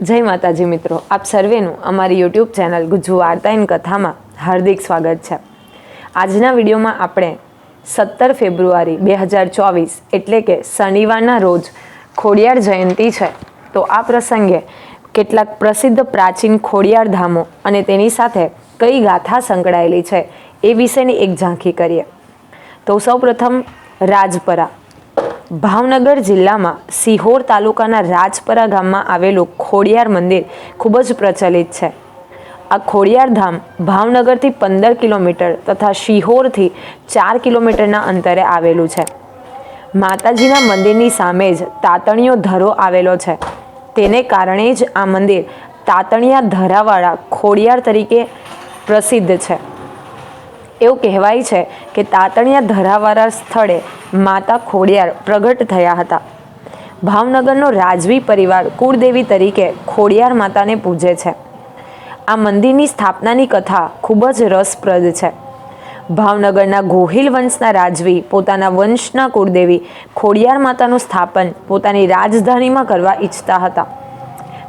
જય માતાજી મિત્રો, આપ સર્વેનું અમારી યુટ્યુબ ચેનલ ગુજુ વાર્તા એન કથામાં હાર્દિક સ્વાગત છે. આજના વિડીયોમાં આપણે સત્તર ફેબ્રુઆરી બે હજાર ચોવીસ, એટલે કે શનિવારના રોજ ખોડિયાર જયંતી છે, તો આ પ્રસંગે કેટલાક પ્રસિદ્ધ પ્રાચીન ખોડિયાર ધામો અને તેની સાથે કઈ ગાથા સંકળાયેલી છે એ વિશેની એક ઝાંખી કરીએ. તો સૌપ્રથમ રાજપરા. ભાવનગર જિલ્લામાં સિહોર તાલુકાના રાજપરા ગામમાં આવેલું ખોડિયાર મંદિર ખૂબ જ પ્રચલિત છે. આ ખોડિયાર ધામ ભાવનગરથી પંદર કિલોમીટર તથા શિહોરથી ચાર કિલોમીટરના અંતરે આવેલું છે. માતાજીના મંદિરની સામે જ તાતણીયો ધરો આવેલો છે. તેને કારણે જ આ મંદિર તાતણિયા ધરાવાળા ખોડિયાર તરીકે પ્રસિદ્ધ છે. એવું કહેવાય છે કે તાતણિયા ધરાવાળા સ્થળે માતા ખોડિયાર પ્રગટ થયા હતા. ભાવનગરનો રાજવી પરિવાર કુળદેવી તરીકે ખોડિયાર માતાને પૂજે છે. આ મંદિરની સ્થાપનાની કથા ખૂબ જ રસપ્રદ છે. ભાવનગરના ગોહિલ વંશના રાજવી, પોતાના વંશના કુળદેવી ખોડિયાર માતાનું સ્થાપન પોતાની રાજધાનીમાં કરવા ઈચ્છતા હતા.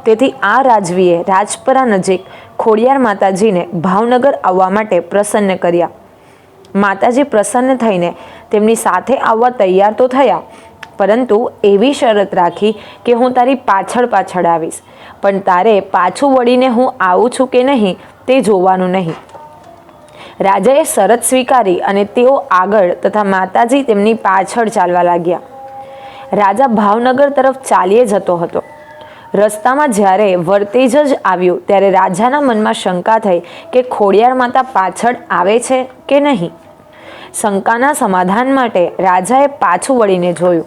તેથી આ રાજવીએ રાજપરા નજીક ખોડિયાર માતાજીને ભાવનગર આવવા માટે પ્રસન્ન કર્યા. માતાજી પ્રસન્ન થઈને તેમની સાથે આવવા તૈયાર તો થયા, પરંતુ એવી શરત રાખી કે હું તારી પાછળ પાછળ આવીશ. પણ તારે પાછું વળીને હું આવું છું કે નહીં, તે જોવાનું નહીં. રાજાએ શરત સ્વીકારી અને તેઓ આગળ તથા માતાજી તેમની પાછળ ચાલવા લાગ્યા. રાજા ભાવનગર તરફ ચાલીએ જતો હતો. રસ્તામાં જ્યારે વર્તેજ જ આવ્યું, ત્યારે રાજાના મનમાં શંકા થઈ કે ખોડિયાર માતા પાછળ આવે છે કે નહીં. શંકાના સમાધાન માટે રાજાએ પાછું વળીને જોયું.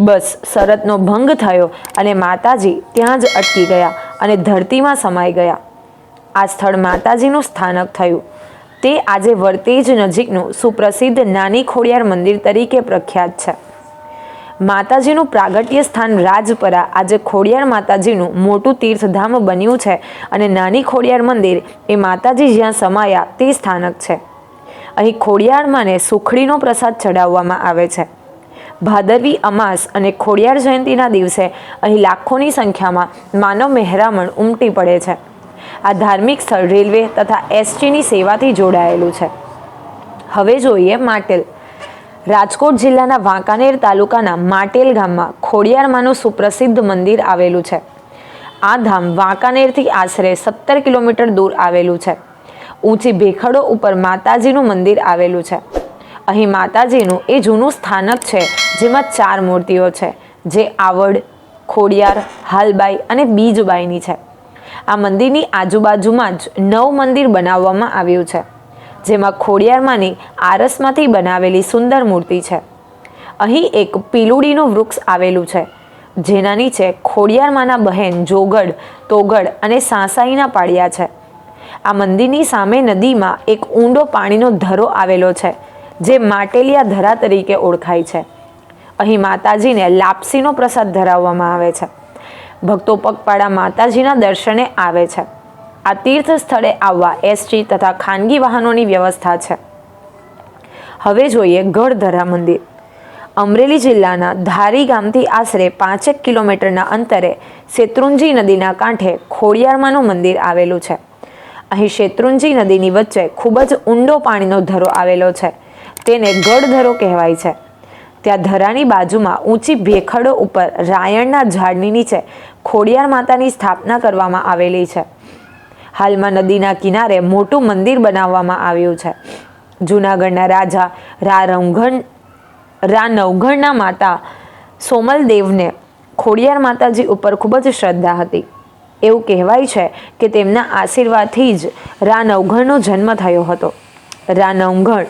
બસ શરતનો ભંગ થયો અને માતાજી ત્યાં જ અટકી ગયા અને ધરતીમાં સમાઈ ગયા. આ સ્થળ માતાજીનું સ્થાનક થયું. તે આજે વર્તેજ નજીકનું સુપ્રસિદ્ધ નાની ખોડિયાર મંદિર તરીકે પ્રખ્યાત છે. માતાજીનું પ્રાગટ્ય સ્થાન રાજપરા આજે ખોડિયાર માતાજીનું મોટું તીર્થધામ બન્યું છે અને નાની ખોડિયાર મંદિર એ માતાજી જ્યાં સમાયા તે સ્થાનક છે. અહીં ખોડિયારમાંને સુખડીનો પ્રસાદ ચડાવવામાં આવે છે. ભાદરવી અમાસ અને ખોડિયાર જયંતીના દિવસે અહીં લાખોની સંખ્યામાં માનવ મહેરામણ ઉમટી પડે છે. આ ધાર્મિક સ્થળ રેલવે તથા એસટીની સેવાથી જોડાયેલું છે. હવે જોઈએ માટેલ. રાજકોટ જિલ્લાના વાંકાનેર તાલુકાના માટેલ ગામમાં ખોડિયારમાંનું સુપ્રસિદ્ધ મંદિર આવેલું છે. આ ધામ વાંકાનેરથી આશરે સત્તર કિલોમીટર દૂર આવેલું છે. ઊંચી ભેખડો ઉપર માતાજીનું મંદિર આવેલું છે. અહીં માતાજીનું એ જૂનું સ્થાનક છે, જેમાં ચાર મૂર્તિઓ છે, જે આવડ, ખોડિયાર, હાલબાઈ અને બીજબાઈની છે. આ મંદિરની આજુબાજુમાં જ નવ મંદિર બનાવવામાં આવ્યું છે, જેમાં ખોડિયારમાંની આરસમાંથી બનાવેલી સુંદર મૂર્તિ છે. અહીં એક પીલુડીનું વૃક્ષ આવેલું છે, જેના નીચે ખોડિયારમાંના બહેન જોગડ, તોગડ અને સાંસાઈના પાડ્યા છે. આ મંદિરની સામે નદીમાં એક ઊંડો પાણીનો ધરો આવેલો છે, જે માટેલિયા ધરા તરીકે ઓળખાય છે. અહીં માતાજીને લાપસીનો પ્રસાદ ધરાવવામાં આવે છે. ભક્તો પગપાળા માતાજીના દર્શને આવે છે. આ તીર્થ સ્થળે આવવા એસટી તથા ખાનગી વાહનોની વ્યવસ્થા છે. હવે જોઈએ ગઢધરા મંદિર. અમરેલી જિલ્લાના ધારી ગામથી આશરે પાંચેક કિલોમીટરના અંતરે શેત્રુંજી નદીના કાંઠે ખોડિયારમાંનું મંદિર આવેલું છે. અહીં શેત્રુંજી નદીની વચ્ચે ખૂબ જ ઊંડો પાણીનો ધરો આવેલો છે. તેને ગઢધરો કહેવાય છે. ત્યાં ધરાની બાજુમાં ઊંચી ભેખડો ઉપર રાયણના ઝાડની નીચે ખોડિયાર માતાની સ્થાપના કરવામાં આવેલી છે. હાલમાં નદીના કિનારે મોટું મંદિર બનાવવામાં આવ્યું છે. જૂનાગઢના રાજા રા રંઘણ રા નવઘણના માતા સોમલદેવને ખોડિયાર માતાજી ઉપર ખૂબ જ શ્રદ્ધા હતી. એવું કહેવાય છે કે તેમના આશીર્વાદથી જ રાનવઘણનો જન્મ થયો હતો. રા નવઘણ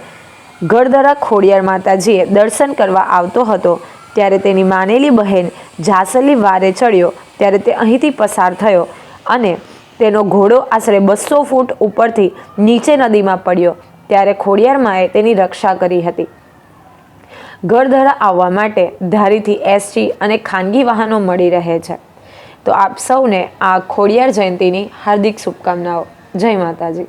ગળદરા ખોડિયાર માતાજીએ દર્શન કરવા આવતો હતો, ત્યારે તેની માનેલી બહેન જાસલી વારે ચડ્યો, ત્યારે તે અહીંથી પસાર થયો અને તેનો ઘોડો આશરે બસો ફૂટ ઉપરથી નીચે નદીમાં પડ્યો, ત્યારે ખોડિયાર માએ તેની રક્ષા કરી હતી. ગળધરા આવવા માટે ધારીથી એસટી અને ખાનગી વાહનો મળી રહે છે. તો આપ સૌને આ ખોડિયાર જયંતીની હાર્દિક શુભકામનાઓ. જય માતાજી.